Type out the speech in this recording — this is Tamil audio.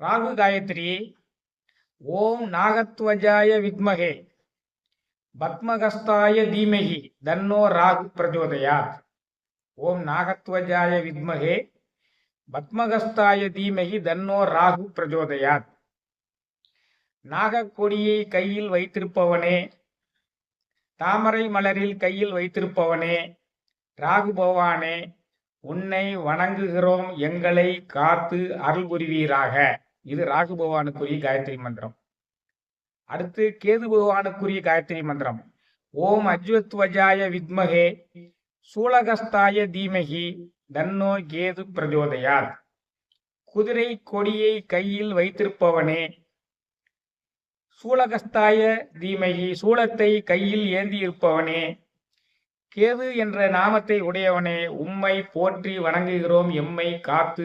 ராகு காயத்ரி ஓம் நாகத்வஜாய வித்மகே பத்மகஸ்தாய தீமகி தன்னோ ராகு பிரஜோதயாத் ஓம் நாகத்வஜாய வித்மகே பத்மகஸ்தாய தீமகி தன்னோ ராகு பிரஜோதயாத் நாகக்கொடியை கையில் வைத்திருப்பவனே தாமரை மலரில் கையில் வைத்திருப்பவனே ராகு பகவானே உன்னை வணங்குகிறோம் எங்களை காத்து அருள் புரிவீராக. இது ராகு பகவானுக்குரிய காயத்ரி மந்திரம். அடுத்து கேது பகவானுக்குரிய காயத்ரி மந்திரம். ஓம் அஜ்வத்வஜாய வித்மகே சூலகஸ்தாய தீமகி தன்னோ கேது பிரஜோதயார் குதிரை கொடியை கையில் வைத்திருப்பவனே சூலகஸ்தாய தீமகி சூலத்தை கையில் ஏந்தி இருப்பவனே கேது என்ற நாமத்தை உடையவனே உம்மை போற்றி வணங்குகிறோம் எம்மை காத்து